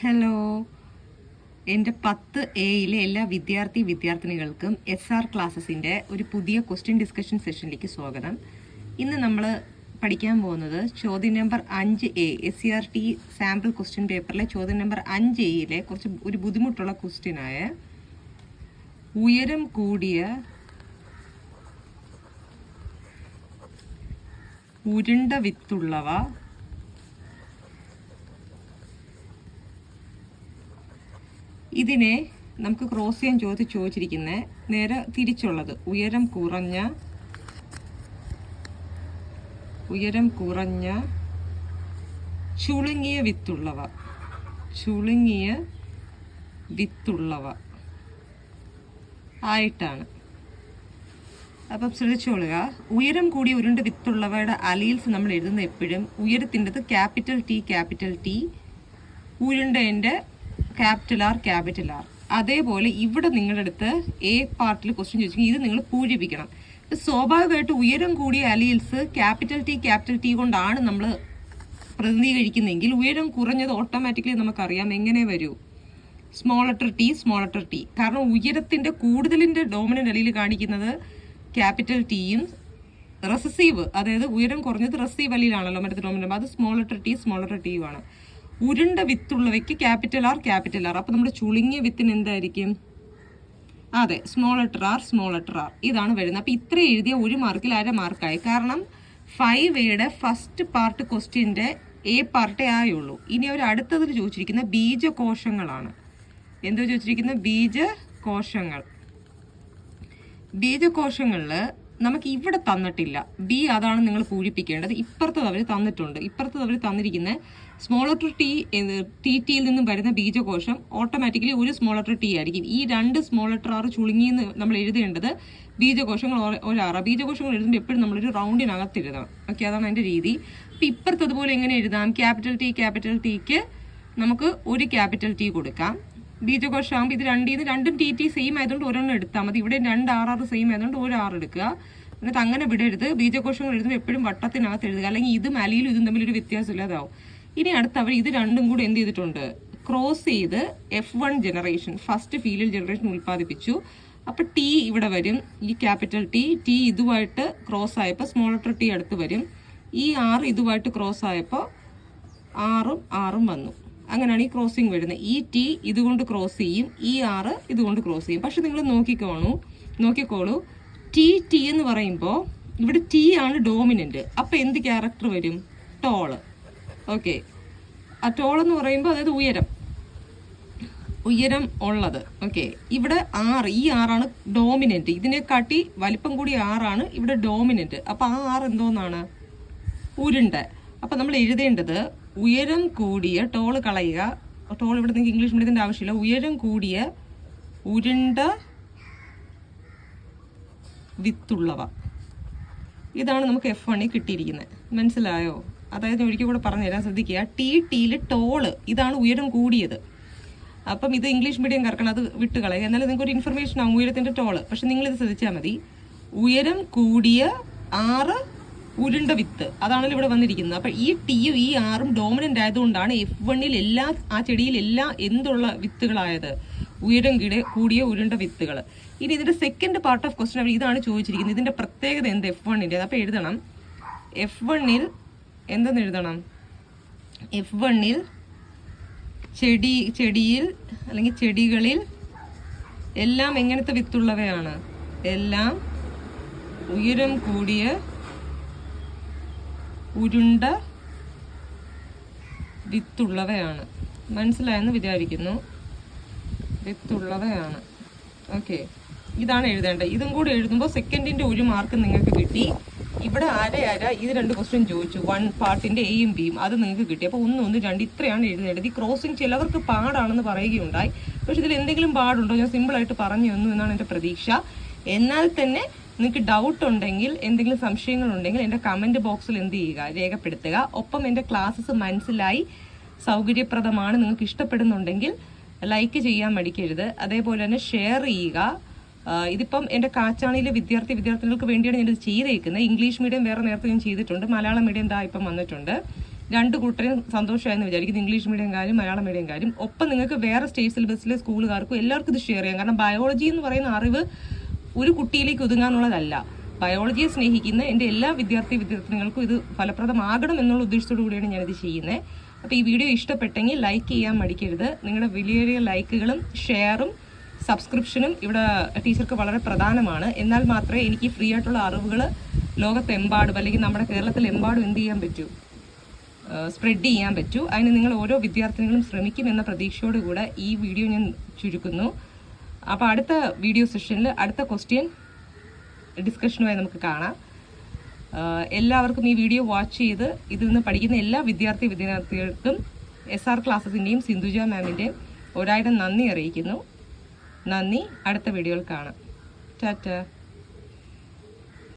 Hello എന്റെ പത്ത് എയിലെ എല്ലാ വിദ്യാർത്ഥി വിദ്യാർത്ഥിനികൾക്കും എസ് ആർ ക്ലാസ്സസിന്റെ ഒരു പുതിയ ക്വസ്റ്റ്യൻ ഡിസ്കഷൻ സെഷനിലേക്ക് സ്വാഗതം. ഇന്ന് നമ്മൾ പഠിക്കാൻ പോകുന്നത് ചോദ്യം നമ്പർ അഞ്ച് A S C R T sample question പേപ്പറിലെ ചോദ്യം നമ്പർ അഞ്ച് എയിലെ കുറച്ച് ഒരു ബുദ്ധിമുട്ടുള്ള ക്വസ്റ്റ്യനായ ഉയരം കൂടിയ ഉരുണ്ട വിത്തുള്ളവ ഇതിനെ നമുക്ക് ക്രോസ് ചെയ്യാൻ ചോദിച്ച് ചോദിച്ചിരിക്കുന്നത് നേരെ തിരിച്ചുള്ളത് ഉയരം കുറഞ്ഞ ഉയരം കുറഞ്ഞ ചുളുങ്ങിയ വിത്തുള്ളവ. ചുളുങ്ങിയ വിത്തുള്ളവ ആയിട്ടാണ്. അപ്പം ശ്രദ്ധിച്ചോളുക. ഉയരം കൂടിയ ഉരുണ്ട് വിത്തുള്ളവയുടെ അലീൽസ് നമ്മൾ എഴുതുന്ന എപ്പോഴും ഉയരത്തിന്റെത് ക്യാപിറ്റൽ ടി ക്യാപിറ്റൽ ടി. ഉരുണ്ടതിന്റെ ക്യാപിറ്റൽ ആർ ക്യാപിറ്റൽ ആർ അതേപോലെ ഇവിടെ നിങ്ങളുടെ അടുത്ത് എ പാർട്ടിൽ ക്വസ്റ്റ്യൻ ചോദിച്ചെങ്കിൽ ഇത് നിങ്ങൾ പൂരിപ്പിക്കണം. സ്വാഭാവികമായിട്ട് ഉയരം കൂടിയ alleles capital T capital T കൊണ്ടാണ് നമ്മൾ പ്രതിനിധീകരിക്കുന്നതെങ്കിൽ ഉയരം കുറഞ്ഞത് ഓട്ടോമാറ്റിക്കലി നമുക്കറിയാം. എങ്ങനെ വരൂ? Small letter T small letter T കാരണം ഉയരത്തിന്റെ കൂടുതലിന്റെ ഡോമിനന്റ് അലിയിൽ കാണിക്കുന്നത് ക്യാപിറ്റൽ ടിയും റെസസീവ് അതായത് ഉയരം കുറഞ്ഞത് റെസീവ് അലിയിലാണല്ലോ മറ്റത്തെ ഡോമിനന്റ് അത് small letter T small letter ടിയുമാണ് ഉരുണ്ട വിത്തുള്ളവയ്ക്ക് ക്യാപിറ്റൽ ആർ ക്യാപിറ്റൽ ആർ അപ്പോൾ നമ്മുടെ ചുളുങ്ങിയ വിത്തിന് എന്തായിരിക്കും? അതെ small letter R small letter R ഇതാണ് വരുന്നത്. അപ്പോൾ ഇത്ര എഴുതിയ ഒരു മാർക്കിൽ അര മാർക്കായി കാരണം ഫൈവ് എയുടെ ഫസ്റ്റ് പാർട്ട് ക്വസ്റ്റ്യന്റെ എ പാർട്ടേ ആയുള്ളൂ ഇനി അവർ അടുത്തതിൽ ചോദിച്ചിരിക്കുന്ന ബീജകോശങ്ങളാണ്. എന്തോ ചോദിച്ചിരിക്കുന്ന ബീജകോശങ്ങൾ. ബീജകോശങ്ങളിൽ നമുക്ക് ഇവിടെ തന്നിട്ടില്ല. ബി അതാണ് നിങ്ങൾ പൂരിപ്പിക്കേണ്ടത്. ഇപ്പുറത്തത് അവർ തന്നിട്ടുണ്ട്. ഇപ്പുറത്തത് അവർ തന്നിരിക്കുന്ന ലെറ്റർ ടി ടി ടിയിൽ നിന്നും വരുന്ന ബീജകോശം ഓട്ടോമാറ്റിക്കലി ഒരു ലെറ്റർ ടി ആയിരിക്കും. ഈ രണ്ട് സ്മോൾ ലെറ്റർ ആറ് ചുളുങ്ങിയെന്ന് നമ്മൾ എഴുതേണ്ടത് ബീജകോശങ്ങൾ ഒരു ബീജകോശങ്ങൾ എഴുതുമ്പോൾ എപ്പോഴും നമ്മളൊരു റൗണ്ടിനകത്ത് എഴുതാം ഓക്കെ അതാണ് അതിന്റെ രീതി. അപ്പം ഇപ്പുറത്തതുപോലെ എങ്ങനെ എഴുതാം? ക്യാപിറ്റൽ ടി ക്യാപിറ്റൽ ടിക്ക് നമുക്ക് ഒരു ക്യാപിറ്റൽ ടി കൊടുക്കാം. ബീജകോശമാകുമ്പോൾ ഇത് രണ്ടിൽ നിന്ന് രണ്ടും ടി ടി സെയിം ആയതുകൊണ്ട് ഒരെണ്ണം എടുത്താൽ മതി. ഇവിടെ രണ്ട് ആർ സെയിം ആയതുകൊണ്ട് ഒരു ആറ് എടുക്കുക. എന്നിട്ട് അങ്ങനെ വിടരുത് ബീജകോശങ്ങൾ എഴുതുമ്പോൾ എപ്പോഴും വട്ടത്തിനകത്ത് എഴുതുക. അല്ലെങ്കിൽ ഇതും അലിയിലും ഇതും തമ്മിൽ ഒരു വ്യത്യാസം ഇല്ലാതാവും ഇനി അടുത്ത് അവർ ഇത് രണ്ടും കൂടെ എന്ത് ചെയ്തിട്ടുണ്ട്? ക്രോസ് ചെയ്ത് എഫ് വൺ ജനറേഷൻ ഫസ്റ്റ് ഫീലിൽ ജനറേഷൻ ഉൽപ്പാദിപ്പിച്ചു. അപ്പോൾ ടി ഇവിടെ വരും. ഈ ക്യാപിറ്റൽ ടി ടി ഇതുമായിട്ട് ക്രോസ് ആയപ്പോൾ സ്മോൾ ടി അടുത്ത് വരും. ഈ ആറ് ഇതുമായിട്ട് ക്രോസ് ആയപ്പോൾ ആറും ആറും വന്നു. അങ്ങനെയാണ് ഈ ക്രോസിംഗ് വരുന്നത്. ഈ ടി ഇതുകൊണ്ട് ക്രോസ് ചെയ്യും ഈ ആറ് ഇതുകൊണ്ട് ക്രോസ് ചെയ്യും. പക്ഷെ നിങ്ങൾ നോക്കിക്കോണു നോക്കിക്കോളൂ. ടി ടി എന്ന് പറയുമ്പോൾ ഇവിടെ ടി ആണ് ഡോമിനന്റ് അപ്പോൾ എന്ത് ക്യാരക്ടർ വരും? ടോൾ ഓക്കെ ആ ടോൾ എന്ന് പറയുമ്പോൾ അതായത് ഉയരം. ഉയരം ഉള്ളത്. ഓക്കെ ഇവിടെ ആറ് ഈ ആറാണ് ഡോമിനന്റ് ഇതിനെക്കാട്ടി വലിപ്പം കൂടി ആറാണ് ഇവിടെ ഡോമിനന്റ് അപ്പോൾ ആ ആറ് എന്തോന്നാണ്? ഉരുണ്ട. അപ്പോൾ നമ്മൾ എഴുതേണ്ടത് ഉയരം കൂടിയ ടോൾ കളയുക. ടോൾ ഇവിടെ നിങ്ങൾക്ക് ഇംഗ്ലീഷ് മീഡിയത്തിന്റെ ആവശ്യമില്ല. ഉയരം കൂടിയ ഉരുണ്ട വിത്തുള്ളവ. ഇതാണ് നമുക്ക് എഫ് വണ്ണിൽ കിട്ടിയിരിക്കുന്നത്. മനസ്സിലായോ? അതായത് ഒരിക്കൽ കൂടെ പറഞ്ഞു തരാൻ ശ്രദ്ധിക്കുക. ടി ടിയിൽ ടോൾ ഇതാണ് ഉയരം കൂടിയത്. അപ്പം ഇത് ഇംഗ്ലീഷ് മീഡിയം കറക്കണം അത് വിട്ട് കളയുക. എന്നാലും നിങ്ങൾക്ക് ഒരു ഇൻഫർമേഷൻ ആവും ഉയരത്തിന്റെ ടോൾ. പക്ഷെ നിങ്ങളിത് ശ്രദ്ധിച്ചാൽ മതി. ഉയരം കൂടിയ ആറ് ഉരുണ്ട വിത്ത്. അതാണല്ലോ ഇവിടെ വന്നിരിക്കുന്നത്. അപ്പൊ ഈ ടിയും ഈ ആറും ഡോമിനന്റ് ആയതുകൊണ്ടാണ് എഫ് വണ്ണിൽ എല്ലാ ആ ചെടിയിൽ എല്ലാ എന്തുള്ള വിത്തുകളായത്? ഉയരം കിട കൂടിയ ഉരുണ്ട വിത്തുകൾ ഇനി ഇതിന്റെ സെക്കൻഡ് പാർട്ട് ഓഫ് ക്വസ്റ്റൻ ഇതാണ് ചോദിച്ചിരിക്കുന്നത്. ഇതിന്റെ പ്രത്യേകത എന്ത്? എഫ് വണ്ണിന്റെ അപ്പൊ എഴുതണം. എഫ് വണ്ണിൽ എന്തെന്ന് എഴുതണം? എഫ് വണ്ണിൽ ചെടി ചെടിയിൽ അല്ലെങ്കിൽ ചെടികളിൽ എല്ലാം എങ്ങനത്തെ വിത്തുള്ളവയാണ്? എല്ലാം ഉയരം കൂടിയ ഉരുണ്ട വിത്തുള്ളവയാണ്. മനസ്സിലായെന്ന് വിചാരിക്കുന്നു. വിത്തുള്ളവയാണ്. ഓക്കെ. ഇതാണ് എഴുതേണ്ടത്. ഇതും കൂടി എഴുതുമ്പോൾ സെക്കൻഡിന്റെ ഒരു മാർക്ക് നിങ്ങൾക്ക് കിട്ടി. ഇവിടെ അര ആര? ഇത് രണ്ട് ക്വസ്റ്റ്യൻ ചോദിച്ചു. വൺ പാർട്ടിന്റെ എയും ബിയും അത് നിങ്ങൾക്ക് കിട്ടി. അപ്പോൾ ഒന്ന് ഒന്ന് രണ്ട് ഇത്രയാണ് എഴുതേണ്ടത്. ഈ ക്രോസിംഗ് ചിലവർക്ക് പാടാണെന്ന് പറയുകയുണ്ടായി. പക്ഷെ ഇതിൽ എന്തെങ്കിലും പാടുണ്ടോ? ഞാൻ സിമ്പിളായിട്ട് പറഞ്ഞു തന്നു എന്നാണ് എന്റെ പ്രതീക്ഷ. എന്നാൽ തന്നെ നിങ്ങൾക്ക് ഡൗട്ട് ഉണ്ടെങ്കിൽ എന്തെങ്കിലും സംശയങ്ങൾ ഉണ്ടെങ്കിൽ എന്റെ കമന്റ് ബോക്സിൽ എന്ത് ചെയ്യുക? രേഖപ്പെടുത്തുക. ഒപ്പം എന്റെ ക്ലാസ്സസ് മനസ്സിലായി സൗകര്യപ്രദമാണ് നിങ്ങൾക്ക് ഇഷ്ടപ്പെടുന്നുണ്ടെങ്കിൽ ലൈക്ക് ചെയ്യാൻ മടിക്കരുത്. അതേപോലെ തന്നെ ഷെയർ ചെയ്യുക. ഇതിപ്പം എന്റെ കാച്ചാണിയിലെ വിദ്യാർത്ഥി വിദ്യാർത്ഥികൾക്ക് വേണ്ടിയാണ് ഞാനിത് ചെയ്തേക്കുന്നത്. ഇംഗ്ലീഷ് മീഡിയം വേറെ നേരത്തെ ഞാൻ ചെയ്തിട്ടുണ്ട്. മലയാളം മീഡിയം ദാ ഇപ്പം വന്നിട്ടുണ്ട്. രണ്ട് കൂട്ടരും സന്തോഷമായെന്ന് വിചാരിക്കുന്നു. ഇംഗ്ലീഷ് മീഡിയം കാര്യം മലയാളം മീഡിയം കാര്യം ഒപ്പം നിങ്ങൾക്ക് വേറെ സ്റ്റേറ്റ് സിലബസിലെ സ്കൂളുകാർക്കും എല്ലാവർക്കും ഇത് ഷെയർ ചെയ്യാം. കാരണം ബയോളജി എന്ന് പറയുന്ന അറിവ് ഒരു കുട്ടിയിലേക്ക് ഒതുങ്ങാനുള്ളതല്ല. ബയോളജിയെ സ്നേഹിക്കുന്ന എന്റെ എല്ലാ വിദ്യാർത്ഥി വിദ്യാർത്ഥിനികൾക്കും ഇത് ഫലപ്രദമാകണം എന്നുള്ള ഉദ്ദേശത്തോടു കൂടിയാണ് ഞാനിത് ചെയ്യുന്നത്. അപ്പോൾ ഈ വീഡിയോ ഇഷ്ടപ്പെട്ടെങ്കിൽ ലൈക്ക് ചെയ്യാൻ മടിക്കരുത്. നിങ്ങളുടെ വലിയ വലിയ ലൈക്കുകളും ഷെയറും സബ്സ്ക്രിപ്ഷനും ഇവിടെ ടീച്ചർക്ക് വളരെ പ്രധാനമാണ്. എന്നാൽ മാത്രമേ എനിക്ക് ഫ്രീ ആയിട്ടുള്ള അറിവുകൾ ലോകത്തെമ്പാടും അല്ലെങ്കിൽ നമ്മുടെ കേരളത്തിൽ എമ്പാടും എന്ത് ചെയ്യാൻ പറ്റൂ? സ്പ്രെഡ് ചെയ്യാൻ പറ്റൂ. അതിന് നിങ്ങൾ ഓരോ വിദ്യാർത്ഥിനികളും ശ്രമിക്കുമെന്ന പ്രതീക്ഷയോടുകൂടെ ഈ വീഡിയോ ഞാൻ ചുരുക്കുന്നു. അപ്പോൾ അടുത്ത വീഡിയോ സെഷനിൽ അടുത്ത ക്വസ്റ്റ്യൻ ഡിസ്കഷനുമായി നമുക്ക് കാണാം. എല്ലാവർക്കും ഈ വീഡിയോ വാച്ച് ചെയ്ത് ഇതിൽ നിന്ന് പഠിക്കുന്ന എല്ലാ വിദ്യാർത്ഥി വിദ്യാർത്ഥികൾക്കും എസ് ആർ ക്ലാസ്സസിന്റെയും സിന്ധുജ മാമിന്റെയും ഒരായിരം നന്ദി അറിയിക്കുന്നു. നന്ദി. അടുത്ത വീഡിയോയിൽ കാണാം. ടാറ്റ.